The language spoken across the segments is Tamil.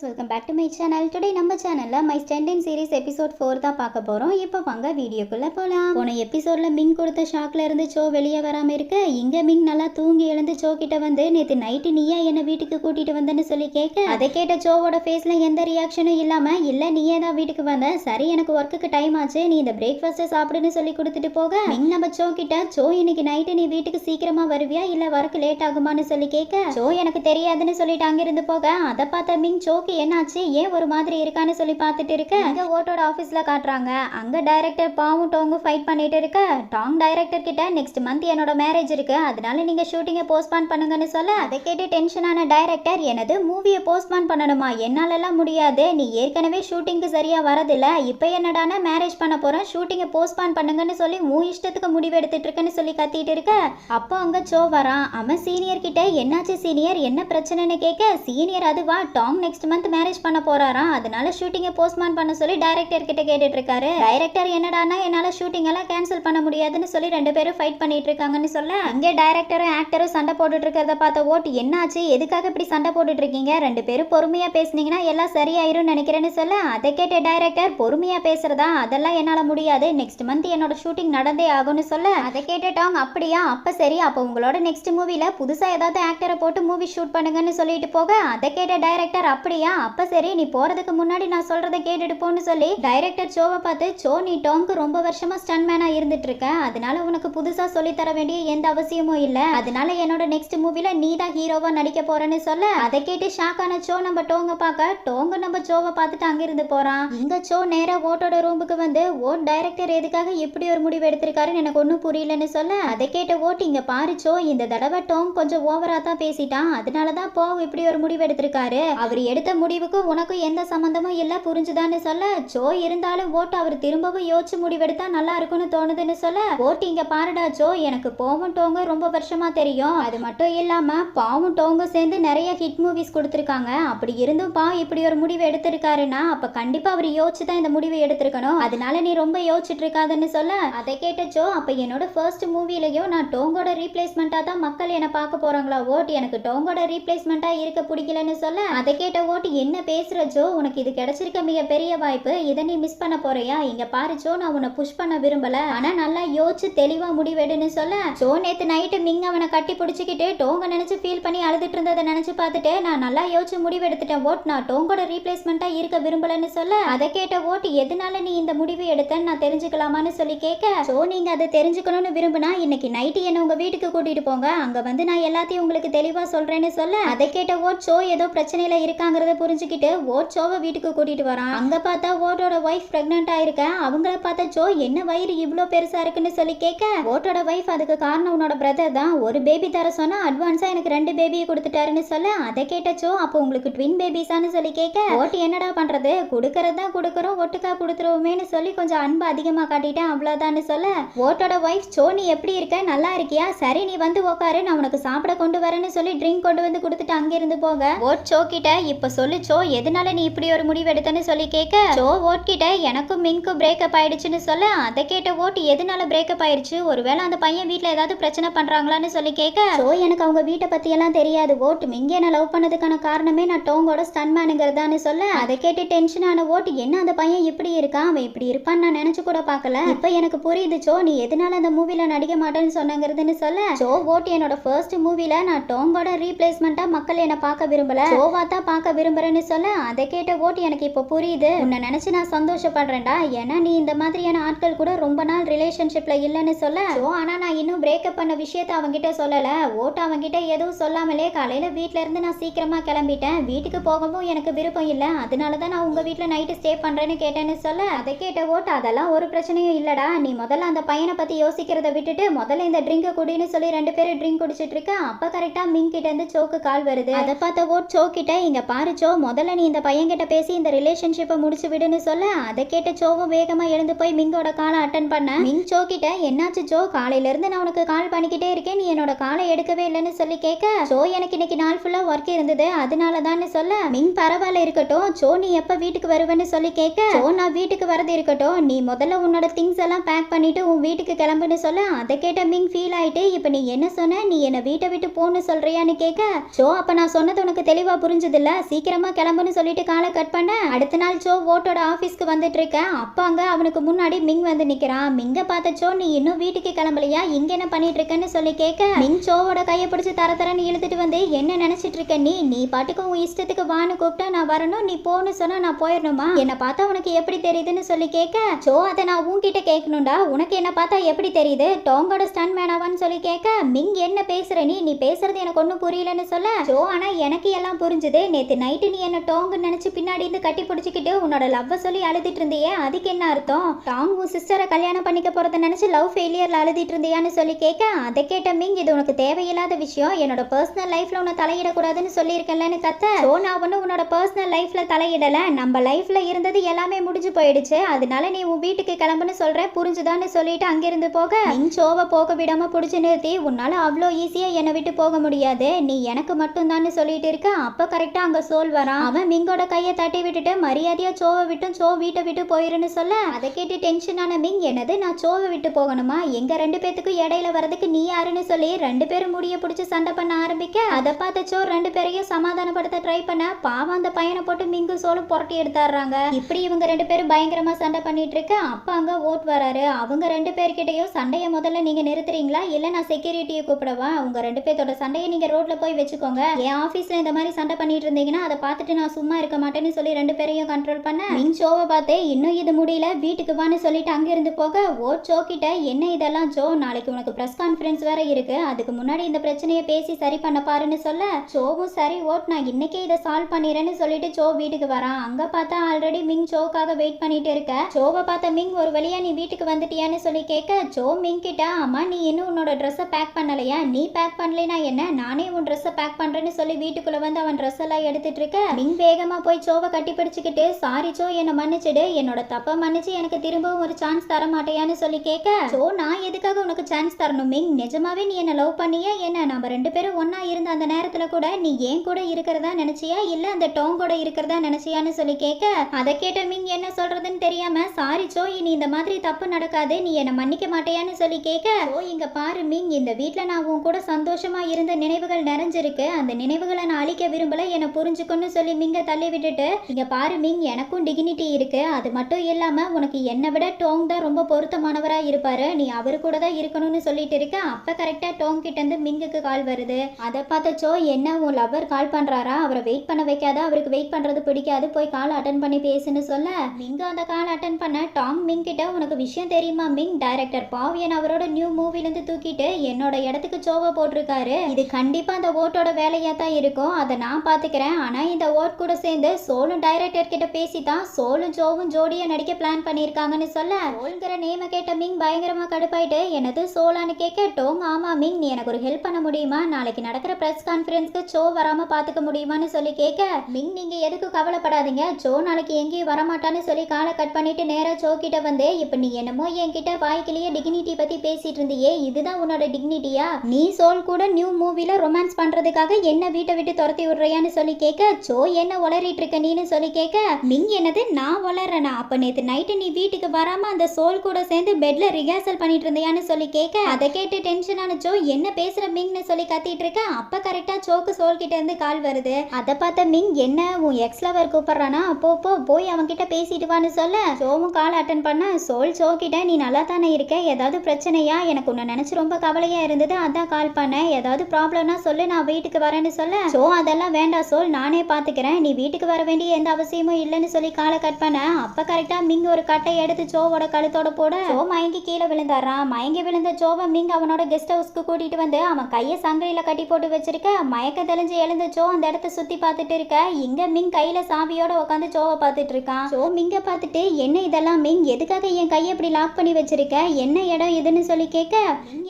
Guys welcome back to my channel today நம்ம சேனலில் my standing series episode four தான் பார்க்க போகிறோம் இப்போ வாங்க வீடியோக்குள்ளே போகலாம் போன எபிசோடில் மிங் கொடுத்த ஷாக்ல இருந்து சோ வெளியே வராமல் இருக்க இங்கே மிங் நல்லா தூங்கி எழுந்து சோ கிட்ட வந்து நேற்று நைட்டு நீயா என்னை வீட்டுக்கு கூட்டிட்டு வந்தேன்னு சொல்லி கேட்க அதை கேட்ட சோவோட ஃபேஸில் எந்த ரியாக்ஷனும் இல்லாமல் இல்லை நீயே தான் வீட்டுக்கு வந்த? சரி எனக்கு ஒர்க்குக்கு டைம் ஆச்சு. நீ இந்த பிரேக்ஃபாஸ்ட்டை சாப்பிடுன்னு சொல்லி கொடுத்துட்டு போக. மிங் நம்ம சோ கிட்ட சோ இன்னைக்கு நைட்டு நீ வீட்டுக்கு சீக்கிரமா வருவியா? இல்லை ஒர்க் லேட் ஆகுமான்னு சொல்லி கேட்க சோ எனக்கு தெரியாதுன்னு சொல்லிட்டு அங்கிருந்து போக. அதை பார்த்த மிங் சோக்கு என்னாச்சு? ஏன் ஒரு மாதிரி இருக்கான்னு சொல்லி பார்த்துட்டு இருக்க? அங்கே ஓட்டோட ஆஃபீஸ்ல காட்டுறாங்க. அங்க டைரக்டர் பாவும் டோங்கும் ஃபைட் பண்ணிட்டு இருக்க. டாங் டைரக்டர் கிட்ட நெக்ஸ்ட் மந்த் என்னோட மேரேஜ் இருக்கு. அதனால நீங்க ஷூட்டிங்கை போஸ்ட்பான் பண்ணுங்கன்னு சொல்ல அதை கேட்டு டென்ஷனான டைரக்டர் எனது மூவியை போஸ்ட்பான் பண்ணணுமா? என்னாலலாம் முடியாது. நீ ஏற்கனவே ஷூட்டிங்க்கு சரியா வரதில்ல. இப்போ என்னடானா மேரேஜ் பண்ண போறேன். ஷூட்டிங்கை போஸ்ட்பான் பண்ணுங்கன்னு சொல்லி உன் இஷ்டத்துக்கு முடிவு எடுத்துட்டு இருக்கேன்னு சொல்லி கத்திட்டு இருக்க. அப்போ அங்க சோ வரான். அவன் சீனியர் கிட்ட என்னாச்சு சீனியர் என்ன பிரச்சனைன்னு கேட்க சீனியர் அதுவா? டாங் நெக்ஸ்ட் மந்த் மேரேஜ் பண்ண போறாராம் அதனால ஷூட்டிங்கை போஸ்ட்மான் பண்ண சொல்லி டைரக்டர் கிட்ட கேட்டுட்டு இருக்காரு டைரக்டர் என்னடானா என்னால ஷூட்டிங் எல்லாம் கேன்சல் பண்ண முடியாதுன்னு சொல்லி ரெண்டு பேரும் ஃபைட் பண்ணிட்டு இருக்காங்கன்னு சொல்ல அங்கே டைரக்டரும் ஆக்டரும் சண்டை போட்டுட்டு இருக்கிறத பார்த்த ஓட்டு என்னாச்சு? எதுக்காக இப்படி சண்டை போட்டுட்டு இருக்கீங்க ரெண்டு பேரும் பொறுமையா பேசுனீங்கன்னா எல்லாம் சரியாயிரும் நினைக்கிறேன்னு சொல்ல அதை கேட்ட டைரக்டர் பொறுமையா பேசுறதா? அதெல்லாம் என்னால முடியாது. நெக்ஸ்ட் மந்த் என்னோட ஷூட்டிங் நடந்தே ஆகும்னு சொல்ல அதை கேட்டுட்டாங்க அப்படியா? அப்ப சரி. அப்போ உங்களோட நெக்ஸ்ட் மூவில புதுசா ஏதாவது ஆக்டரை போட்டு மூவி ஷூட் பண்ணுங்கன்னு சொல்லிட்டு போக அதை கேட்ட டைரக்டர் அப்படியா? அப்ப சரி நீ போறதுக்கு முன்னாடி நான் சொல்றதை கேட்டுட்டு போன்னு சொல்லி டைரக்டர் ஷோவை பார்த்து சோ நீ டோங்கு ரொம்ப வருஷமா ஸ்டன்மேனா இருந்துட்டு இருக்க அதனால உனக்கு புதுசா சொல்லி தர வேண்டிய எந்த அவசியமும் இல்ல. அதனால என்னோட நெக்ஸ்ட் மூவில நீ தான் ஹீரோவா நடிக்க போறேன்னு சொல்ல அதை கேட்டு ஷாக் ஆன சோ நம்ம டோங்க பார்க்க டோங்க நம்ம சோவை பார்த்துட்டு அங்கிருந்து போறான். இங்க சோ நேரா ஓட்டோட ரூமுக்கு வந்து ஓட் டைரக்டர் எதுக்காக இப்படி ஒரு முடிவு எடுத்திருக்காருன்னு எனக்கு ஒன்றும் புரியலன்னு சொல்ல அதை கேட்ட ஓட்டு இங்க பாரு சோ இந்த தடவை டோங் கொஞ்சம் ஓவரா தான் பேசிட்டான். அதனால தான் போ இப்படி ஒரு முடிவு எடுத்திருக்காரு. அவர் எடுத்த முடிவுக்கும் உனக்கும் எந்த சம்மந்தமும் இல்லை புரிஞ்சுதான்னு சொல்ல. ஜோ இருந்தாலும் ஓட்டு அவர் திரும்பவும் யோசிச்சு முடிவெடுத்தா நல்லா இருக்கும்னு தோணுதுன்னு சொல்ல. ஓட்டு இங்க பாருடா ஜோ எனக்கு போவும் டோங்க ரொம்ப வருஷமா தெரியும். அது மட்டும் இல்லாம பாவும் டோங்க சேர்ந்து நிறைய ஹிட் மூவிஸ் கொடுத்துருக்காங்க. அப்படி இருந்தும் பா இப்படி ஒரு முடிவு எடுத்திருக்காருன்னா அப்ப கண்டிப்பா அவர் யோசிச்சு தான் இந்த முடிவு எடுத்திருக்கணும். அதனால நீ ரொம்ப யோசிச்சுட்டு இருக்காதுன்னு சொல்ல. அதை கேட்ட ஜோ அப்ப என்னோட ஃபர்ஸ்ட் மூவிலையும் நான் டோங்கோட ரீப்ளேஸ்மெண்ட்டாக தான் மக்கள் என்னை பார்க்க போறாங்களா? ஓட்டு எனக்கு டோங்கோட ரீப்ளேஸ்மெண்ட்டாக இருக்க பிடிக்கலன்னு சொல்ல. அதை கேட்ட ஓட்டு என்ன பேசுகிற ஜோ? உனக்கு இது கிடைச்சிருக்க மிகப்பெரிய வாய்ப்பு. இதை நீ மிஸ் பண்ண போறியா? இங்க பாரு ஜோ நான் உன்னை புஷ் பண்ண விரும்பல. ஆனா நல்லா யோசிச்சு தெளிவா முடிவெடுன்னு சொல்ல. ஜோ நேத்து நைட்டு மிங் அவனை கட்டி பிடிச்சிக்கிட்டு டோங்க நினைச்சு ஃபீல் பண்ணி அழுதுட்டு இருந்ததை நினைச்சு பார்த்துட்டு நான் நல்லா யோசிச்சு முடிவெடுத்துட்டேன் ஓட். நான் டோங்கோட ரீப்ளேஸ்மெண்ட்டாக இருக்க விரும்பலன்னு சொல்ல. அதை கேட்ட ஓட் எதனால நீ இந்த முடிவு எடுத்தேன்னு நான் தெரிஞ்சுக்கலாமான்னு சொல்லி கேட்க ஸோ நீங்க அதை தெரிஞ்சுக்கணும்னு விரும்பினா இன்னைக்கு நைட்டு என்ன உங்க வீட்டுக்கு கூட்டிட்டு போங்க. அங்க வந்து நான் எல்லாத்தையும் உங்களுக்கு தெளிவா சொல்றேன்னு சொல்ல. அதை கேட்ட ஓட் ஷோ ஏதோ பிரச்சனையில இருக்காங்கிறத புரிஞ்சுக்கிட்டு ஓட் ஷோவை வீட்டுக்கு கூட்டிட்டு வரான். அங்க பார்த்தா ஓட்டோட ஒய்ஃப் பிரெக்னென்ட் ஆயிருக்க? அவங்கள பார்த்தா ஜோ என்ன வயிறு இவ்வளோ பெருசா இருக்குன்னு சொல்லி கேட்க? ஓட்டோட ஒய்ஃப் அதுக்கு காரணம் உன்னோட பிரதர் தான். ஒரு பேபி தர சொன்னா அட்வான்ஸா எனக்கு ரெண்டு பேபியை கொடுத்துட்டாருன்னு சொல்ல அதை கேட்ட ஜோ அப்போ உங்களுக்கு ட்வின் பேபிஸான்னு சொல்லி கேட்க ஓட்டு என்னடா பண்றது? கொடுக்கறது தான் கொடுக்குறோம் ஒட்டுக்கா கொடுத்துருவோமேன்னு சொல்லி கொஞ்சம் அன்பு அதிகமா காட்டிட்டேன் அவ்வளோதான்னு சொல்ல ஓட்டோட ஒய்ஃப் சோ நீ எப்படி இருக்க? நல்லா இருக்கியா? சரி நீ வந்து உக்காரு நான் உனக்கு சாப்பிட கொண்டு வரேன்னு சொல்லி ட்ரிங்க் கொண்டு வந்து கொடுத்துட்டு அங்கிருந்து போக ஓட் சோ கிட்ட இப்ப சொல்லு சோ எதனால நீ இப்படி ஒரு முடிவு எடுத்தன்னு சொல்லி கேட்க ஜோ ஓட் கிட்ட எனக்கும் மின்க்கும் பிரேக்கப் ஆயிடுச்சுன்னு சொல்ல அதை கேட்ட ஓட் எதனால பிரேக்கப் ஆயிடுச்சு? ஒருவேளை அந்த பையன் வீட்டில் ஏதாவது பிரச்சனை பண்றாங்களான்னு சொல்லி கேட்க ஜோ எனக்கு அவங்க வீட்டை பத்தி எல்லாம் தெரியாது ஓட். மிங்க என்ன லவ் பண்ணதுக்கான காரணமே நான் டோங்கோட ஸ்டன்மேனுங்கிறதான்னு சொல்ல அதை கேட்டு டென்ஷன் ஆன ஓட் என்ன அந்த பையன் இப்படி இருக்கான்? அவன் இப்படி இருப்பான்னு நான் நினைச்சு கூட பார்க்கல. இப்ப எனக்கு புரியுது சோ நீ எதனால அந்த மூவில நடிக்க மாட்டேன்னு சொன்னங்கிறதுன்னு சொல்ல ஜோ ஓட் என்னோட ஃபர்ஸ்ட் மூவில நான் டோங்கோட ரீப்ளேஸ்மெண்ட்டாக மக்கள் என்னை பார்க்க விரும்பல. ஜோவா தான் பார்க்க விரும்புறேன்னு சொல்ல அதை கேட்ட ஓட்டு எனக்கு இப்போ புரியுது. உன்னை நினைச்சு நான் சந்தோஷப்படுறேன்டா. ஏன்னா நீ இந்த மாதிரியான ஆட்கள் கூட ரொம்ப நாள் ரிலேஷன்ஷிப்ல இல்லைன்னு சொல்ல. ஸோ ஆனா நான் இன்னும் பிரேக்கப் பண்ண விஷயத்த அவங்ககிட்ட சொல்லல. ஓட்டு அவங்ககிட்ட எதுவும் சொல்லாமலே காலையில வீட்ல இருந்து நான் சீக்கிரமா கிளம்பிட்டேன். வீட்டுக்கு போகவும் எனக்கு விருப்பம் இல்லை. அதனால தான் நான் உங்க வீட்டில் நைட்டு ஸ்டே பண்றேன்னு கேட்டேன்னு சொல்ல. அதை கேட்ட ஓட்டு அதெல்லாம் ஒரு பிரச்சனையும் இல்லடா. நீ முதல்ல அந்த பையனை பத்தி யோசிக்கிறத விட்டுட்டு முதல்ல இந்த ட்ரிங்கை குடின்னு சொல்லி ரெண்டு பேரும் ட்ரிங்க் குடிச்சிட்டு இருக்க. அப்ப கரெக்டா மின் கிட்ட இருந்து சோக்கு கால் வருது. அதை பார்த்த ஓட் சோக்கிட்ட இங்கே இங்க பாரு சோ முதல்ல நீ இந்த பையன்கிட்ட பேசி இந்த ரிலேஷன்ஷிப்பை முடிச்சு விடுன்னு சொல்ல அதை கேட்ட சோவும் வேகமா எழுந்து போய் மிங்கோட காலை அட்டன் பண்ண. மிங் சோ கிட்ட என்னாச்சு சோ காலையில இருந்து நான் உனக்கு கால் பண்ணிக்கிட்டே இருக்கேன் நீ என்னோட காலை எடுக்கவே இல்லைன்னு சொல்லி கேட்க சோ எனக்கு இன்னைக்கு நாள் ஃபுல்லா ஒர்க் இருந்தது அதனால தான் சொல்ல மிங் பரவாயில்ல இருக்கட்டும் சோ நீ எப்ப வீட்டுக்கு வருவேன்னு சொல்லி கேட்க சோ நான் வீட்டுக்கு வரது இருக்கட்டும் நீ முதல்ல உன்னோட திங்ஸ் எல்லாம் பேக் பண்ணிட்டு உன் வீட்டுக்கு கிளம்புன்னு சொல்ல அதை கேட்ட மிங் ஃபீல் ஆயிட்டு இப்ப நீ என்ன சொன்ன நீ என்ன வீட்டை விட்டு போன்னு சொல்றியான்னு கேட்க சோ அப்ப நான் சொன்னது உனக்கு தெளிவா புரிஞ்சதில்ல சீக்கிரம் சீக்கிரமா கிளம்புன்னு சொல்லிட்டு காலை கட் பண்ண அடுத்த நாள் சோ ஓட்டோட ஆபீஸ்க்கு வந்துட்டு இருக்க அப்ப அங்க அவனுக்கு முன்னாடி மிங் வந்து நிக்கிறான். மிங்க பார்த்த சோ நீ இன்னும் வீட்டுக்கு கிளம்பலையா? இங்க என்ன பண்ணிட்டு இருக்கன்னு சொல்லி கேட்க மிங் சோவோட கையை பிடிச்சு தர தரன்னு இழுத்துட்டு வந்து என்ன நினைச்சிட்டு இருக்க நீ? நீ பாட்டுக்கு உன் இஷ்டத்துக்கு வான்னு கூப்பிட்டா நான் வரணும் நீ போன்னு சொன்னா நான் போயிடணுமா? என்ன பார்த்தா உனக்கு எப்படி தெரியுதுன்னு சொல்லி கேட்க சோ அதை நான் உன்கிட்ட கேட்கணும்டா உனக்கு என்ன பார்த்தா எப்படி தெரியுது? டோங்கோட ஸ்டன் மேனாவான்னு சொல்லி கேட்க மிங் என்ன பேசுற நீ? நீ பேசுறது எனக்கு ஒன்றும் புரியலன்னு சொல்ல. சோ ஆனா எனக்கு எல்லாம் புரிஞ்சுது. நேத்து நைட்டு நீ என்ன டோங்குன்னு நினச்சி பின்னாடி இருந்து கட்டி பிடிச்சிக்கிட்டு உன்னோட லவ்வை சொல்லி அழுதுட்டு இருந்தியே அதுக்கு என்ன அர்த்தம்? டாங் உன் சிஸ்டரை கல்யாணம் பண்ணிக்க போறத நினச்சி லவ் ஃபெயிலியரில் அழுதிட்டு இருந்தியான்னு சொல்லி கேட்க அதை கேட்ட மிங் இது உனக்கு தேவையில்லாத விஷயம். என்னோட பர்சனல் லைஃப்பில் உன்னை தலையிடக்கூடாதுன்னு சொல்லியிருக்கேன்லன்னு கத்த. ஸோ நான் ஒன்று உன்னோட பர்சனல் லைஃப்பில் தலையிடலை. நம்ம லைஃப்பில் இருந்தது எல்லாமே முடிஞ்சு போயிடுச்சு. அதனால நீ உன் வீட்டுக்கு கிளம்புன்னு சொல்கிறேன் புரிஞ்சுதான்னு சொல்லிட்டு அங்கிருந்து போக. இன் ஷோவை போக விடாம பிடிச்சி நிறுத்தி உன்னால அவ்வளோ ஈஸியாக என்னை விட்டு போக முடியாது. நீ எனக்கு மட்டும்தான்னு சொல்லிட்டு இருக்க. அப்போ கரெக்டாக அங்கே சோல் வரான் அவன் மிங்கோட கையை தட்டி விட்டுட்டு மரியாதையா சோவை விட்டும் சோ வீட்டை விட்டு போயிருன்னு சொல்ல அதை கேட்டு டென்ஷனான மிங் என்னது நான் சோவை விட்டு போகணுமா? எங்க ரெண்டு பேத்துக்கும் இடையில வரதுக்கு நீ யாருன்னு சொல்லி ரெண்டு பேரும் முடிய பிடிச்சி சண்டை பண்ண ஆரம்பிக்க அதை பார்த்த சோ ரெண்டு பேரையும் சமாதானப்படுத்த ட்ரை பண்ண பாவம் அந்த பையனை போட்டு மிங்கு சோலும் புரட்டி எடுத்தாடுறாங்க இப்படி இவங்க ரெண்டு பேரும் பயங்கரமா சண்டை பண்ணிட்டு இருக்க. அப்ப அங்க ஓட் வராரு. அவங்க ரெண்டு பேர்கிட்டயும் சண்டையை முதல்ல நீங்க நிறுத்துறீங்களா? இல்ல நான் செக்யூரிட்டியை கூப்பிடவா? உங்க ரெண்டு பேர்த்தோட சண்டையை நீங்க ரோட்ல போய் வச்சுக்கோங்க. என் ஆபீஸ்ல இந்த மாதிரி சண்டை பண்ணிட்டு இருந்தீங்கன்னா அதை பார்த்துட்டு நான் சும்மா இருக்க மாட்டேன்னு சொல்லி ரெண்டு பேரையும் கண்ட்ரோல் பண்ண மின் ஷோவை பார்த்தே இன்னும் இது முடியல வீட்டுக்கு வான்னு சொல்லிட்டு அங்கிருந்து போக ஓட் ஷோ கிட்ட என்ன இதெல்லாம் ஜோ நாளைக்கு உனக்கு பிரஸ் கான்ஃபரன்ஸ் வேற இருக்கு அதுக்கு முன்னாடி இந்த பிரச்சனையை பேசி சரி பண்ண பாருன்னு சொல்ல ஷோவும் சரி ஓட் நான் இன்னைக்கே இதை சால்வ் பண்ணிடுறேன்னு சொல்லிட்டு ஷோ வீட்டுக்கு வரான். அங்க பார்த்தா ஆல்ரெடி மிங் ஷோக்காக வெயிட் பண்ணிட்டு இருக்க. ஷோவை பார்த்த மிங் ஒரு வழியா நீ வீட்டுக்கு வந்துட்டியான்னு சொல்லி கேட்க ஷோ மிங் கிட்ட அம்மா நீ இன்னும் உன்னோட ட்ரெஸ்ஸை பேக் பண்ணலையா? நீ பேக் பண்ணலைனா என்ன? நானே உன் ட்ரெஸ்ஸை பேக் பண்றேன்னு சொல்லி வீட்டுக்குள்ள வந்து அவன் ட்ரெஸ் எல்லாம் எடுத்துட்டு இருக்க மிங் வேகமா போய் சோவை கட்டி பிடிச்சுக்கிட்டு சாரி சோ என்னை மன்னிச்சிடு. என்னோட தப்பை மன்னிச்சு எனக்கு திரும்பவும் ஒரு சான்ஸ் தர மாட்டேயான்னு சொல்லி கேட்க சோ நான் எதுக்காக உனக்கு சான்ஸ் தரணும் மிங்? நிஜமாவே நீ என்ன லவ் பண்ணியா? என்ன நம்ம ரெண்டு பேரும் ஒன்னா இருந்த அந்த நேரத்துல கூட நீ ஏன் கூட இருக்கிறதா நினைச்சியா? இல்ல அந்த டோங்கோட இருக்கிறதா நினைச்சியான்னு சொல்லி கேட்க அதை கேட்ட மிங் என்ன சொல்றதுன்னு தெரியாம சாரி சோ இனி இந்த மாதிரி தப்பு நடக்காது. நீ என்ன மன்னிக்க மாட்டேயான்னு சொல்லி கேட்க ஓ இங்க பாரு மிங் இந்த வீட்டுல நான் உன் கூட சந்தோஷமா இருந்த நினைவுகள் நிறைஞ்சிருக்கு. அந்த நினைவுகளை நான் அழிக்க விரும்பல. என்னை புரிஞ்சுக்கணும்னு சொல்லி மிங்க தள்ளி விட்டுட்டு இங்க பாரு மிங் எனக்கும் டிகினிட்டி இருக்கு. அது மட்டும் இல்லாம உனக்கு என்னை விட டோங் தான் ரொம்ப பொருத்தமானவரா இருப்பாரு. நீ அவரு கூட தான் இருக்கணும்னு சொல்லிட்டு இருக்க. அப்ப கரெக்டா டோங் கிட்ட இருந்து மிங்குக்கு கால் வருது. அதை பார்த்த சோ என்ன உன் லவர் கால் பண்றாரா? அவரை வெயிட் பண்ண வைக்காத? அவருக்கு வெயிட் பண்றது பிடிக்காது. போய் கால் அட்டன் பண்ணி பேசுன்னு சொல்ல. மிங்க அந்த கால் அட்டன் பண்ண டாங் மிங் கிட்ட உனக்கு விஷயம் தெரியுமா மிங்? டைரக்டர் பாவியன் அவரோட நியூ மூவில இருந்து தூக்கிட்டு என்னோட இடத்துக்கு சோவை போட்டிருக்காரு. இது கண்டிப்பா அந்த ஓட்டோட வேலையா தான் இருக்கும். அதை நான் பாத்துக்கிறேன். ஆனால் இந்த ஓட் கூட சேர்ந்து சோலும் டைரக்டர் கிட்ட பேசி தான் சோலும் ஜோவும் ஜோடியும் நடிக்க பிளான் பண்ணியிருக்காங்கன்னு சொல்ல சோல்ங்கிற நேம கேட்ட மிங் பயங்கரமா கடுப்பாயிட்டு என்னது சோலான்னு கேட்க டோங் ஆமா மிங் நீ எனக்கு ஒரு ஹெல்ப் பண்ண முடியுமா? நாளைக்கு நடக்கிற பிரஸ் கான்ஃபரன்ஸ்க்கு ஷோ வராம பாத்துக்க முடியுமான்னு சொல்லி கேட்க மிங் நீங்க எதுக்கு கவலைப்படாதீங்க. ஜோ நாளைக்கு எங்கேயும் வரமாட்டான்னு சொல்லி காலை கட் பண்ணிட்டு நேரா ஜோ கிட்ட வந்து இப்ப நீ என்னமோ என்கிட்ட வாய்க்கிலேயே டிக்னிட்டி பத்தி பேசிட்டு இருந்தியே இதுதான் உன்னோட டிக்னிட்டியா நீ சோல் கூட நியூ மூவில ரொமான்ஸ் பண்றதுக்காக என்ன வீட்டை விட்டு துரத்தி விடுறியான்னு சொல்லி கேட்க சோ என்ன உளறிட்டு இருக்க நீன்னு சொல்லி கேட்க மிங் என்னது? நான் உளறேனா அப்ப நேத்து நைட்டு நீ வீட்டுக்கு வராம அந்த சோல் கூட சேர்ந்து பெட்ல ரிஹர்சல் பண்ணிட்டு இருந்தியான்னு சொல்லி கேட்க அதை கேட்டு டென்ஷனான சோ என்ன பேசுற மிங்னு சொல்லி கத்திட்டு இருக்க? அப்ப கரெக்டா சோக்கு சோல் கிட்ட இருந்து கால் வருது. அதை பார்த்த மிங் என்ன உன் எக்ஸ் லவர் கூப்பிடுறானா? அப்போ போ போய் அவன் கிட்ட பேசிட்டு வான்னு சொல்ல. சோவும் கால் அட்டன் பண்ண சோல் சோ கிட்ட நீ நல்லா தானே இருக்க? ஏதாவது பிரச்சனையா? எனக்கு உன்னை நினைச்சு ரொம்ப கவலையா இருந்தது. அதான் கால் பண்ணேன். ஏதாவது ப்ராப்ளம்னா சொல்லு நான் வீட்டுக்கு வரேன்னு சொல்ல. சோ அதெல்லாம் வேண்டாம் சோல். நானே பார்த்துக்கிறேன் நீ வீட்டுக்கு வர வேண்டிய எந்த அவசியமும் இல்லைன்னு சொல்லி காலை கட் பண்ண. அப்போ கரெக்டாக மிங் ஒரு கட்டை எடுத்து சோவோட கழுத்தோட போட. ஜோ மயங்கி கீழே விழுந்தாரான் மயங்கி விழுந்த சோவை மிங் அவனோட கெஸ்ட் ஹவுஸ்க்கு கூட்டிட்டு வந்து அவன் கையை சங்கிலியில் கட்டி போட்டு வச்சிருக்க. மயக்க தெளிஞ்சு எழுந்த சோ அந்த இடத்த சுத்தி பார்த்துட்டு இருக்க. இங்க மிங் கையில சாவியோட உட்காந்து சோவை பார்த்துட்டு இருக்கான். ஜோ மிங்க பார்த்துட்டு என்ன இதெல்லாம் மிங்? எதுக்காக என் கையை இப்படி லாக் பண்ணி வச்சிருக்க? என்ன இடம் இதுன்னு சொல்லி கேட்க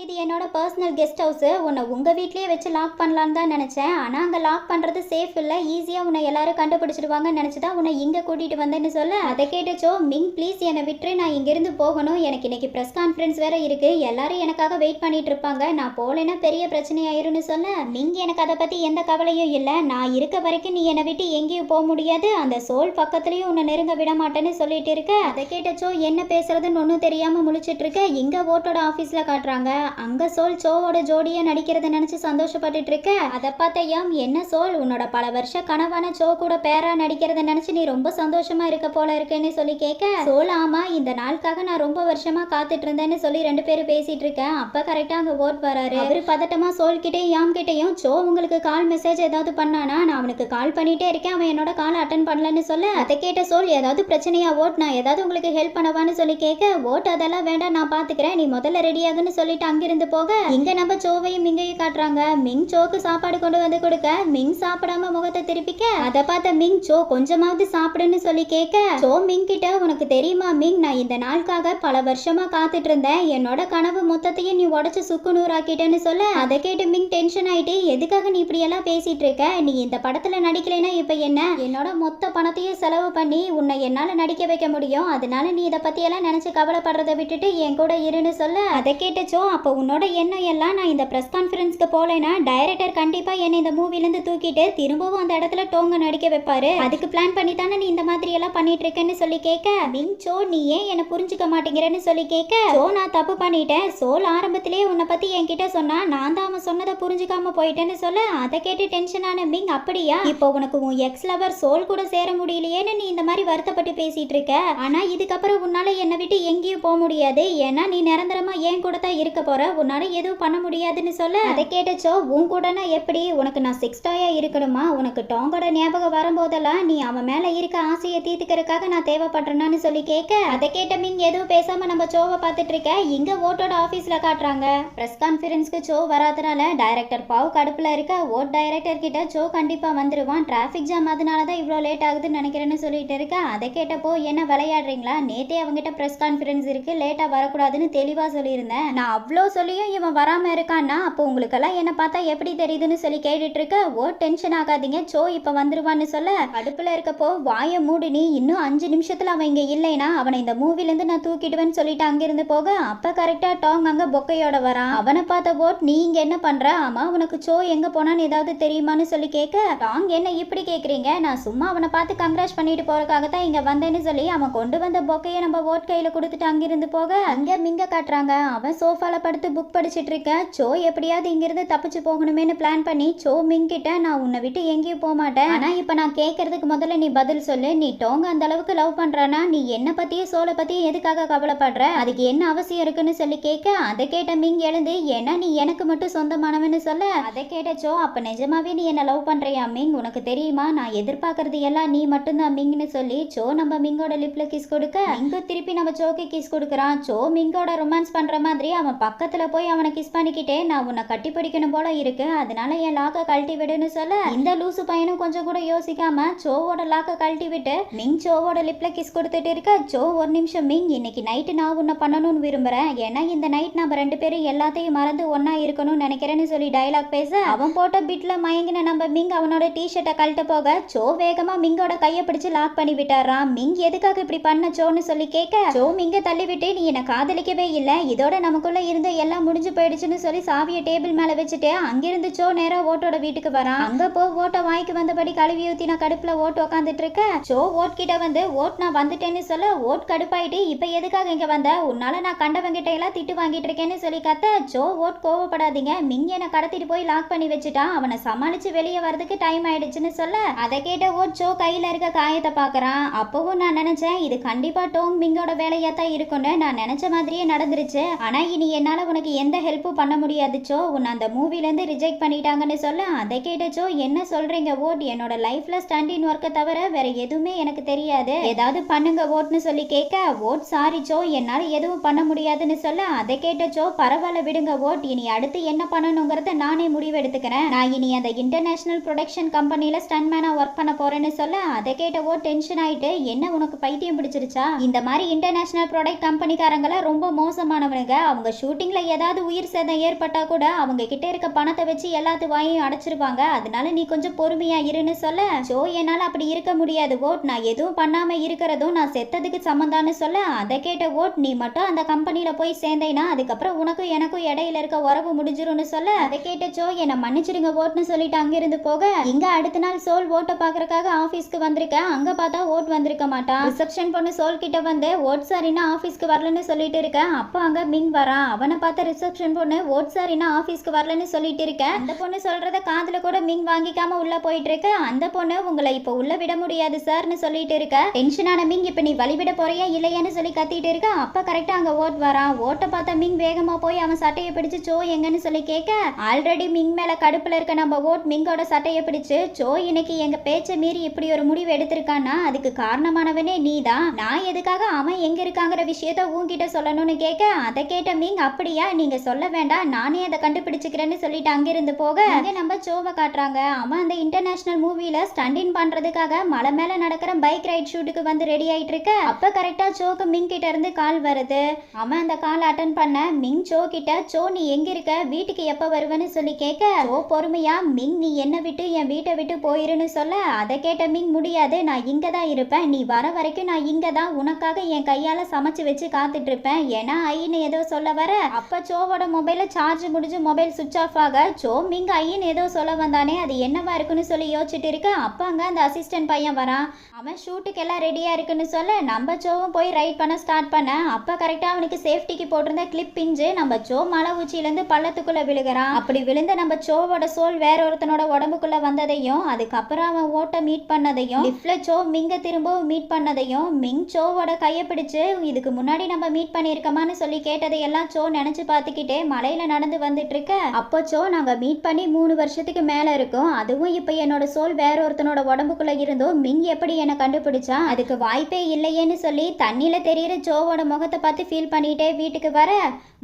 இது என்னோட பர்சனல் கெஸ்ட் ஹவுஸ் உன்னை உங்க வீட்லயே வச்சு லாக் பண்ணலான்னு தான் நினைச்சேன். ஆனா அங்க லாக் பண்றது சேஃப் இல்லை. ஈஸியாக உன்னை எல்லாரும் கண்டுபிடிச்சிடுவாங்கன்னு நினைச்சுதான் உன்னை இங்கே கூட்டிகிட்டு வந்தேன்னு சொல்ல. அதை கேட்டுச்சோ மிங் ப்ளீஸ் என்னை விட்டுரு. நான் இங்கேருந்து போகணும். எனக்கு இன்னைக்கு ப்ரெஸ் கான்ஃபரன்ஸ் வேறு இருக்குது எல்லாரும் எனக்காக வெயிட் பண்ணிட்டு இருப்பாங்க. நான் போகலைன்னா பெரிய பிரச்சனை ஆயிரும்னு சொல்ல. மிங் எனக்கு அதை பற்றி எந்த கவலையும் இல்லை. நான் இருக்க வரைக்கும் நீ என்னை விட்டு எங்கேயும் போக முடியாது. அந்த சோல் பக்கத்துலேயும் உன்னை நெருங்க விட மாட்டேன்னு சொல்லிட்டு இருக்க. அதை கேட்டச்சோ என்ன பேசுறதுன்னு ஒன்றும் தெரியாமல் முழிச்சிட்டு இருக்க. இங்கே ஓட்டோட ஆஃபீஸில் காட்டுறாங்க. அங்கே சோல் சோவோட ஜோடியாக நடிக்கிறத நினச்சி சந்தோஷப்பட்டுட்டு இருக்க. அதை பார்த்த யாம் என்ன சோல் உன்னோட பல வருஷ கனவான சோ கூட பேரா நடிக்கிறத நினைச்சு நீ ரொம்ப சந்தோஷமா இருக்க போல இருக்குன்னு சொல்லி கேட்க சோல் ஆமா இந்த நாளுக்காக நான் ரொம்ப வருஷமா காத்துட்டு இருந்தேன்னு சொல்லி ரெண்டு பேரும் பேசிட்டு இருக்கேன். அப்ப கரெக்டா அங்க ஓட் வராரு. அவரு பதட்டமா சோல் கிட்டேயும் யாம் கிட்டேயும் ஜோ உங்களுக்கு கால் மெசேஜ் ஏதாவது பண்ணானா? நான் அவனுக்கு கால் பண்ணிட்டே இருக்கேன். அவன் என்னோட கால் அட்டன் பண்ணலன்னு சொல்ல அதை கேட்ட சோல் ஏதாவது பிரச்சனையா? ஓட் நான் ஏதாவது உங்களுக்கு ஹெல்ப் பண்ணவான்னு சொல்லி கேட்க ஓட் அதெல்லாம் வேண்டாம் நான் பாத்துக்கிறேன். நீ முதல்ல ரெடியாகுன்னு சொல்லிட்டு அங்கிருந்து போக இங்க நம்ம சோவையும் மிங்கையும் காட்டுறாங்க. மிங் சோக்கு சாப்பாடு கொண்டு வந்து கொடுக்க மிங் சாப்பிடாம முகத்தை திருப்பிக்க அதை பார்த்த மிங் சோ கொஞ்சமாவது சாப்பிடுன்னு சொல்லி கேட்க? சோ மிங் கிட்ட உனக்கு தெரியுமா மிங் நான் இந்த நாளுக்காக பல வருஷமா காத்துட்டு இருந்தேன் என்னோட கனவு மொத்தத்தையும் நீ உடச்சு சுக்கு நூறாக்கிட்டேன்னு சொல்ல? அதை கேட்டு மிங் டென்ஷன் ஆயிட்டு எதுக்காக நீ இப்படி எல்லாம் பேசிட்டு இருக்க நீ இந்த படத்துல நடிக்கலைன்னா இப்ப என்ன? என்னோட மொத்த பணத்தையும் செலவு பண்ணி உன்னை என்னால நடிக்க வைக்க முடியும். அதனால நீ இதை பத்தி எல்லாம் நினைச்சு கவலைப்படுறதை விட்டுட்டு என் கூட இருன்னு சொல்ல. அதை கேட்டச்சோ அப்போ உன்னோட எண்ணம் எல்லாம் நான் இந்த ப்ரெஸ் கான்ஃபரன்ஸ்க்கு போகலைன்னா டைரக்டர் கண்டிப்பா என்னை இந்த மூவிலேருந்து தூக்கிட்டு திரும்பவும் அந்த படத்துல டோங்க நடிக்க வைப்பாரு. அதுக்கு பிளான் பண்ணி தானே நீ இந்த மாதிரி எல்லாம் பண்ணிட்டு இருக்கேன்னு சொல்லி கேட்க மிங் சோ நீ ஏன் என்ன புரிஞ்சுக்க மாட்டேங்கிறேன்னு சொல்லி கேட்க சோ நான் தப்பு பண்ணிட்டேன். சோல் ஆரம்பத்திலேயே உன்னை பத்தி என்கிட்ட சொன்னா நான் தான் அவன் சொன்னதை புரிஞ்சுக்காம போயிட்டேன்னு சொல்ல அதை கேட்டு டென்ஷன் ஆன மிங் அப்படியா? இப்போ உனக்கு உன் எக்ஸ் லவர் சோல் கூட சேர முடியலையேன்னு நீ இந்த மாதிரி வருத்தப்பட்டு பேசிட்டு இருக்க. ஆனா இதுக்கப்புறம் உன்னால என்னை விட்டு எங்கேயும் போக முடியாது. ஏன்னா நீ நிரந்தரமா ஏன் கூட தான் இருக்க போற? உன்னால எதுவும் பண்ண முடியாதுன்னு சொல்ல அதை கேட்டச்சோ உன் கூடனா எப்படி? உனக்கு நான் செக்ஸ்டாயா இருக்கணுமா? உனக்கு டோங்கோட ஞாபகம் வரும்போதெல்லாம் நீ அவன் மேலே இருக்க ஆசையை தீர்த்துக்கிறதுக்காக நான் தேவைப்படுறேன்னு சொல்லி கேட்க அதை கேட்ட மிங் எதுவும் பேசாம நம்ம சோவை பார்த்துட்டு இருக்க இங்க ஓட்டோட ஆஃபீஸில் காட்டுறாங்க. ப்ரெஸ் கான்ஃபரன்ஸ்க்கு சோ வராதனால டைரக்டர் பாவ் கடுப்பில் இருக்க ஓட் டைரக்டர் கிட்ட சோ கண்டிப்பாக வந்துருவான். டிராஃபிக் ஜாம் அதனால தான் இவ்வளோ லேட் ஆகுதுன்னு நினைக்கிறேன்னு சொல்லிட்டு இருக்க அதை கேட்டப்போ என்ன விளையாடுறீங்களா? நேத்தே அவங்ககிட்ட ப்ரெஸ் கான்ஃபரன்ஸ் இருக்கு லேட்டாக வரக்கூடாதுன்னு தெளிவாக சொல்லியிருந்தேன். நான் அவ்வளோ சொல்லியும் இவன் வராமல் இருக்கான்னா அப்போ உங்களுக்கெல்லாம் என்ன பார்த்தா எப்படி தெரியுதுன்னு சொல்லி கேட்டுட்டு இருக்க ஓ டென்ஷன் ஆகாதீங்க சோ இப்போ வந்துருவான்னு சொல்ல அடுப்புல இருக்கப்போ வாயை மூடு நீ இன்னும் அஞ்சு நிமிஷத்துல அவன் இங்க இல்லைனா அவனை இந்த மூவில இருந்து நான் தூக்கிடுவேன்னு சொல்லிட்டு அங்கிருந்து போக அப்ப கரெக்டா டாங் அங்க பொக்கையோட வரான். அவனை பார்த்த போட் நீ இங்க என்ன பண்ற? ஆமா உனக்கு சோ எங்க போனான்னு ஏதாவது தெரியுமான்னு சொல்லி கேட்க டாங் என்ன இப்படி கேக்குறீங்க? நான் சும்மா அவனை பார்த்து கங்க்ராஸ் பண்ணிட்டு போறதுக்காக தான் இங்க வந்தேன்னு சொல்லி அவன் கொண்டு வந்த பொக்கையை நம்ம ஓட் கையில கொடுத்துட்டு அங்கிருந்து போக அங்க மிங்க காட்டுறாங்க. அவன் சோஃபால படுத்து புக் படிச்சிட்டு இருக்க சோ எப்படியாவது இங்கிருந்து தப்பிச்சு போகணுமேனு பிளான் பண்ணி சோ மிங்கிட்ட நான் உன்னை விட்டு எங்கேயும் போக மாட்டேன் ஆனா இப்ப நான் கேட்கறதுக்கு முதல்ல நீ பதில் சொல்லு. நீ டோங்க அந்த அளவுக்கு லவ் பண்றானா? நீ என்ன பத்தியும் சோலை பத்தியும் எதுக்காக கவலைப்படுற? அதுக்கு என்ன அவசியம் இருக்குன்னு சொல்லி கேட்க அதை கேட்ட மிங் எழுந்து ஏன்னா நீ எனக்கு மட்டும் சொந்தமானவன்னு சொல்ல? அதை கேட்ட சோ அப்ப நிஜமாவே நீ என்ன லவ் பண்றியா மிங்? உனக்கு தெரியுமா? நான் எதிர்பார்க்கறது எல்லாம் நீ மட்டும்தான் மிங்னு சொல்லி சோ நம்ம மிங்கோட லிப்ல கிஸ் கொடுக்க? மிங்கு திருப்பி நம்ம சோக்கு கிஸ் கொடுக்குறான். சோ மிங்கோட ரொமான்ஸ் பண்ற மாதிரி அவன் பக்கத்துல போய் அவனை கிஸ் பண்ணிக்கிட்டே நான் உன்னை கட்டி பிடிக்கணும் போல இருக்கு. அதனால என் லாக்க கழட்டி விடுன்னு சொல்ல. இந்த லூசு பையனும் கொஞ்சம் கூட யோசிக்காம ஜோவோட லாக்க கழட்டி விட்டு மிங் ஜோவோட லிப்ல கிஸ் கொடுத்துட்டு இருக்க. ஜோ ஒரு நிமிஷம் மிங் இன்னைக்கு நைட்டு நான் உன்னை பண்ணணும்னு விரும்புறேன். ஏன்னா இந்த நைட் நம்ம ரெண்டு பேரும் எல்லாத்தையும் மறந்து ஒன்னா இருக்கணும்னு நினைக்கிறேன்னு சொல்லி டயலாக் பேச அவன் போட்ட பிட்ல மயங்கின நம்ம மிங் அவனோட டிஷர்ட்டை கழட்ட போக ஜோ வேகமா மிங்கோட கையை பிடிச்சு லாக் பண்ணி விட்டாராம் மிங் எதுக்காக இப்படி பண்ண ஜோன்னு சொல்லி கேட்க ஜோ மிங்க தள்ளி விட்டு நீ என்ன காதலிக்கவே இல்லை. இதோட நமக்குள்ள இருந்த எல்லாம் முடிஞ்சு போயிடுச்சுன்னு சொல்லி சாவியை டேபிள் மேல வச்சுட்டு அங்கிருந்து சோ நேரா ஓட்டோட வீட்டுக்கு வரான். அங்க போ ஓட்ட வாய்க்கு வந்தபடி கழுவி ஊத்தின கடுப்புல ஓட்டு உக்காந்துட்டு இருக்க சோ ஓட் கிட்ட வந்து ஓட் நான் வந்துட்டேன்னு சொல்ல ஓட் கடுப்பாயிட்டு இப்ப எதுக்காக இங்க வந்த? உன்னால நான் கண்டவங்கிட்ட எல்லாம் திட்டு வாங்கிட்டு இருக்கேன்னு சொல்லி கத்த. ஜோ ஓட் கோவப்படாதீங்க. மிங் என்ன கடத்திட்டு போய் லாக் பண்ணி வச்சுட்டான். அவனை சமாளிச்சு வெளியே வரதுக்கு டைம் ஆயிடுச்சுன்னு சொல்ல அதை கேட்ட ஓட் சோ கையில இருக்க காயத்தை பாக்குறான். அப்பவும் நான் நினைச்சேன் இது கண்டிப்பா டோங் மிங்கோட வேலையா தான் இருக்கும்னு நான் நினைச்ச மாதிரியே நடந்துருச்சு. ஆனா இனி என்னால உனக்கு எந்த ஹெல்ப்பும் பண்ண முடியாது சோ. உன்னை அந்த மூவில இருந்து ரிஜெக்ட் பண்ணிட்டாங்கன்னு சொல்ல அதை கேட்ட ஜோ என்ன சொல்றீங்க ஓட் என்னோட லைஃப்ல ஸ்டண்டின் ஒர்க்கை தவிர வேற எதுவுமே எனக்கு தெரியாது. ஏதாவது பண்ணுங்க ஓட்னு சொல்லி கேட்க ஓட் சாரி சோ என்னால எதுவும் பண்ண முடியாதுன்னு சொல்ல அதை கேட்ட சோ பரவாயில்ல விடுங்க ஓட் இனி அடுத்து என்ன பண்ணணுங்கிறத நானே முடிவு எடுத்துக்கிறேன் நான் இனி அந்த இன்டர்நேஷனல் ப்ரொடக்ஷன் கம்பெனில ஸ்டன்மேனா ஒர்க் பண்ண போறேன்னு சொல்ல அதை கேட்ட ஓ டென்ஷன் ஆயிட்டு என்ன உனக்கு பைத்தியம் பிடிச்சிருச்சா? இந்த மாதிரி இன்டர்நேஷனல் ப்ராடக்ட் கம்பெனிக்காரங்கள ரொம்ப மோசமானவனுங்க. அவங்க ஷூட்டிங்ல ஏதாவது உயிர் சேதம் ஏற்பட்டா கூட அவங்க கிட்ட இருக்க பணத்தை வச்சு எல்லாத்து வாயும் அடைச்சிருவாங்க. அதனால நீ கொஞ்சம் பொறுமையா இருன்னு சொல்ல ஜோ என்னால அப்படி இருக்க முடியாது ஓட் நான் எதுவும் பண்ணாம இருக்கிறதும் நான் செத்ததுக்கு சம்மந்தான்னு சொல்ல அதை கேட்ட ஓட் நீ மட்டும் அந்த கம்பெனில போய் சேர்ந்தேனா அதுக்கப்புறம் உனக்கும் எனக்கும் இடையில இருக்க உறவு முடிஞ்சிரும்னு சொல்ல அதை கேட்ட ஜோ என்னை மன்னிச்சிடுங்க ஓட்னு சொல்லிட்டு அங்கிருந்து போக இங்க அடுத்த நாள் சோல் ஓட்டை பாக்குறதுக்காக ஆபீஸ்க்கு வந்திருக்க அங்க பார்த்தா ஓட் வந்திருக்க மாட்டான். ரிசப்ஷன் பொண்ணு சோல் கிட்ட வந்து ஓட் சாரின்னா ஆஃபீஸ்க்கு ஆபீஸ்க்கு வரலன்னு சொல்லிட்டு இருக்க அப்போ அங்க மிங் வரான் அவனை பார்த்த ரிசப்ஷன் பொண்ணு ஓட் சாரின்னா ஆஃபீஸ்க்கு ஆபீஸ்க்கு வரலன்னு சொல்லிட்டு இருக்க. அந்த பொண்ணு சொல்றத காதுல கூட மிங் வாங்கிக்காம உள்ள போயிட்டு. போயிட்டு இருக்க அந்த பொண்ணு உங்களை இப்போ உள்ள விட முடியாது சார்னு சொல்லிட்டு இருக்க. டென்ஷனான மிங் இப்போ நீ வழிவிட போறியா இல்லையான்னு சொல்லி கத்திட்டு இருக்க. அப்ப கரெக்டா அங்க ஓட் வரான் ஓட்ட பார்த்தா மிங் வேகமா போய் அவன் சட்டையை பிடிச்சு சோ எங்கன்னு சொல்லி கேட்க? ஆல்ரெடி மிங் மேல கடுப்புல இருக்க நம்ம ஓட் மிங்கோட சட்டையை பிடிச்சு சோ இன்னைக்கு எங்க பேச்சை மீறி இப்படி ஒரு முடிவு எடுத்திருக்கான்னா அதுக்கு காரணமானவனே நீதான் நான் எதுக்காக அவன் எங்க இருக்காங்கிற விஷயத்த உங்ககிட்ட சொல்லணும்னு கேட்க? அதை கேட்ட மிங் அப்படியா நீங்க சொல்ல வேண்டாம். நானே அதை கண்டுபிடிச்சுக்கிறேன்னு சொல்லிட்டு அங்கிருந்து போக. நம்ம சோவை காட்டுறாங்க. அவன் அந்த இன்டர்நேஷனல் மூவில ஸ்டண்டின் பண்றதுக்காக மலை மேல நடக்கிற பைக் ரைட் ஷூட்டுக்கு வந்து ரெடி ஆயிட்டு இருக்க அப்ப கரெக்டா சோக்கு மிங் கிட்ட இருந்து கால் வருது. அவன் அந்த கால் அட்டன் பண்ண மிங் சோ கிட்ட சோ நீ எங்க இருக்க? வீட்டுக்கு எப்ப வருவன்னு சொல்லி கேட்க ஓ பொறுமையா மிங் நீ என்ன விட்டு என் வீட்டை விட்டு போயிருன்னு சொல்ல அதை கேட்ட மிங் முடியாது நான் இங்க தான் இருப்பேன். நீ வர வரைக்கும் நான் இங்க தான் உனக்காக என் கையால சமைச்சு வச்சு காத்துட்டு இருப்பேன் ஏன்னா ஐன்னு ஏதோ சொல்ல வர. அப்ப சோவோட மொபைல சார்ஜ் முடிஞ்சு மொபைல் சுவிச் ஆஃப் ஆக சோ மிங் ஐன்னு ஏதோ சொல்ல வந்தானே அது என்னவா இருக்குன்னு சொல்லி யோசிச்சுட்டு இருக்க அப்பாங்க அந்த அசிஸ்டன்ட் பையன் வரான். அவன் ஷூட்டுக்கு எல்லாம் இருக்குன்னு சொல்ல. நம்ம ஜோவும் போய் ரைட் பண்ண ஸ்டார்ட் பண்ண. அப்போ கரெக்டாக அவனுக்கு சேஃப்டிக்கு போட்டிருந்த கிளிப் பிஞ்சு நம்ம ஜோ மலை உச்சியிலேருந்து பள்ளத்துக்குள்ளே விழுகிறான். அப்படி விழுந்த நம்ம ஜோவோட சோல் வேற ஒருத்தனோட உடம்புக்குள்ளே வந்ததையும் அதுக்கப்புறம் அவன் ஓட்ட மீட் பண்ணதையும் லிஃப்டில் சோ மிங்க திரும்பவும் மீட் பண்ணதையும் மிங் ஜோவோட கையை பிடிச்சு இதுக்கு முன்னாடி நம்ம மீட் பண்ணியிருக்கோமான்னு சொல்லி கேட்டதையெல்லாம் ஜோ நினச்சி பார்த்துக்கிட்டே மலையில் நடந்து வந்துட்டு இருக்க. அப்போ ஜோ நாங்கள் மீட் பண்ணி மூணு வருஷத்துக்கு மேலே இருக்கும். அதுவும் இப்போ என்னோட சோல் வேற ஒருத்தனோட உடம்புக்குள்ள இருந்தும் மிங் எப்படி என்னை கண்டுபிடிச்சா அதுக்கு வாய்ப்பே இல்லையேன்னு சொல்லி தண்ணியில தெரியிற ஜோவோட முகத்தை பார்த்து ஃபீல் பண்ணிட்டே வீட்டுக்கு வர.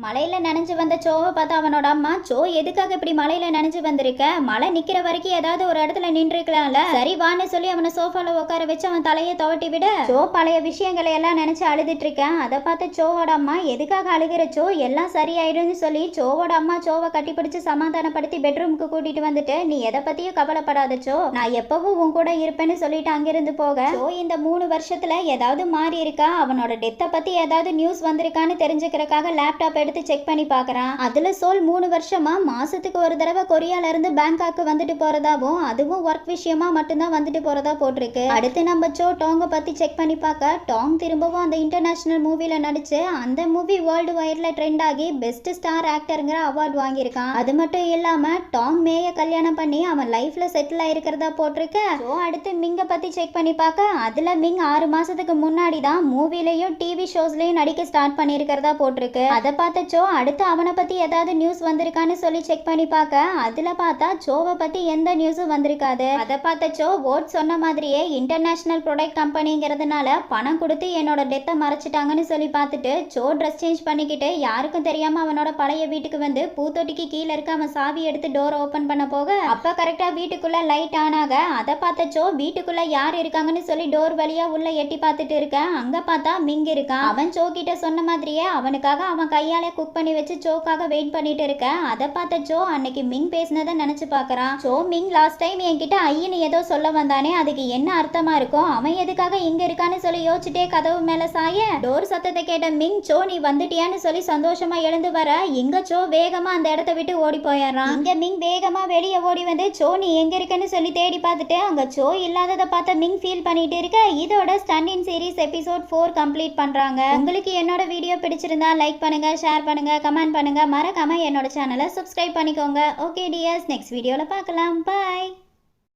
மலையில நனைஞ்சு வந்த சோவை பார்த்து அவனோட அம்மா சோ எதுக்காக இப்படி மலையில நனைஞ்சு வந்திருக்க? மழை நிக்கிற வரைக்கும் ஏதாவது ஒரு இடத்துல நின்றுருக்கலாம்ல. சரி வான்னு சொல்லி அவனை சோஃபால உட்கார வச்சு அவன் தலையை துவட்டி விட. சோ பழைய விஷயங்களை எல்லாம் நினைச்சு அழுதுட்டு இருக்கேன் அதை பார்த்து சோவோட அம்மா எதுக்காக அழுகிற சோ எல்லாம் சரியாயிடும்னு சொல்லி சோவோட அம்மா சோவை கட்டிப்பிடிச்சு சமாதானப்படுத்தி பெட்ரூமுக்கு கூட்டிட்டு வந்துட்டு நீ எதை பத்தியும் கவலைப்படாத. சோ நான் எப்பவும் உன் கூட இருப்பேன்னு சொல்லிட்டு அங்கிருந்து போக. சோ இந்த மூணு வருஷத்துல ஏதாவது மாறி இருக்கா? அவனோட டெத்தை பத்தி ஏதாவது நியூஸ் வந்திருக்கான்னு தெரிஞ்சுக்கிறக்காக லேப்டாப் எடுத்து செக் பண்ணி பாக்குறான் அதுல சோல் மூணு வருஷமா மாசத்துக்கு ஒரு தடவை கொரியால இருந்து பேங்காக்கு வந்துட்டு போறதாவும் அதுவும் ஒர்க் விஷயமா மட்டும்தான் வந்துட்டு போறதா போட்டிருக்கு. அடுத்து நம்ம சோ டோங்க பத்தி செக் பண்ணி பார்க்க டாங் திரும்பவும் அந்த இன்டர்நேஷனல் மூவில நடிச்சு அந்த மூவி வேர்ல்டு வைட்ல ட்ரெண்ட் ஆகி பெஸ்ட் ஸ்டார் ஆக்டருங்கிற அவார்ட் வாங்கியிருக்கான். அது மட்டும் இல்லாம டாங் மேய கல்யாணம் பண்ணி அவன் லைஃப்ல செட்டில் ஆயிருக்கிறதா போட்டிருக்கு? ஸோ அடுத்து மிங்க பத்தி செக் பண்ணி பார்க்க அதுல மிங் ஆறு மாசத்துக்கு முன்னாடி தான் மூவிலையும் டிவி ஷோஸ்லயும் நடிக்க ஸ்டார்ட் பண்ணியிருக்கிறதா போட்டிருக்கு. அதை பார்த்த சோ அடுத்து அவனை பத்தி ஏதாவது நியூஸ் வந்திருக்கான்னு சொல்லி செக் பண்ணி பார்க்க அதுல பார்த்தா சோவை பத்தி எந்த நியூஸும் வந்திருக்காது. அதை பார்த்த சோ ஓட் சொன்ன மாதிரியே இன்டர்நேஷனல் ப்ராடக்ட் கம்பெனிங்கிறதுனால பணம் கொடுத்து என்னோட டெத்தை மறைச்சிட்டாங்கன்னு சொல்லி பார்த்துட்டு சோ ட்ரெஸ் சேஞ்ச் பண்ணிக்கிட்டு யாருக்கும் தெரியாம அவனோட பழைய வீட்டுக்கு வந்து பூத்தொட்டிக்கு கீழே இருக்க அவன் சாவி எடுத்து டோர் ஓபன் பண்ண போக அப்ப கரெக்டா வீட்டுக்குள்ள லைட் ஆனாக அதை பார்த்த சோ வீட்டுக்குள்ள யார் இருக்காங்கன்னு சொல்லி டோர் வழியா உள்ள எட்டி பார்த்துட்டு இருக்க? அங்க பார்த்தா மிங் இருக்கான் அவன் சோ கிட்ட சொன்ன மாதிரியே அவனுக்காக அவன் கையாலே குக் பண்ணி வச்சு சோக்காக வெயிட் பண்ணிட்டு இருக்க. அதை பார்த்த சோ அன்னைக்கு மிங் பேசினதை நினைச்சு பார்க்கறான். சோ மிங் லாஸ்ட் டைம் என்கிட்ட ஐயன்னு ஏதோ சொல்ல வந்தானே அதுக்கு என்ன அர்த்தமா இருக்கும் அவன் எதுக்காக இங்க இருக்கான்னு சொல்லி யோசிச்சுட்டே கதவு மேல சாய டோர் சத்தத்தை கேட்ட மிங் சோ நீ வந்துட்டியான்னு சொல்லி சந்தோஷமா எழுந்து வர. இங்க சோ வேகமா அந்த இடத்த விட்டு ஓடி போயிடுறான். இங்க மிங் வேகமா வெளியே ஓடி வந்து சோ நீ எங்க இருக்க? இருக்குன்னு சொல்லி தேடி பார்த்துட்டு அங்கே சோ இல்லாததை பார்த்த மிங் ஃபீல் பண்ணிட்டு இருக்க இதோட stunning series episode four complete பண்ணுறாங்க உங்களுக்கு என்னோட வீடியோ பிடிச்சிருந்தா லைக் பண்ணுங்க ஷேர் பண்ணுங்க கமெண்ட் பண்ணுங்க. மறக்காம என்னோட சேனலை சப்ஸ்கிரைப் பண்ணிக்கோங்க. ஓகே டியர்ஸ் நெக்ஸ்ட் வீடியோவில் பார்க்கலாம். பாய்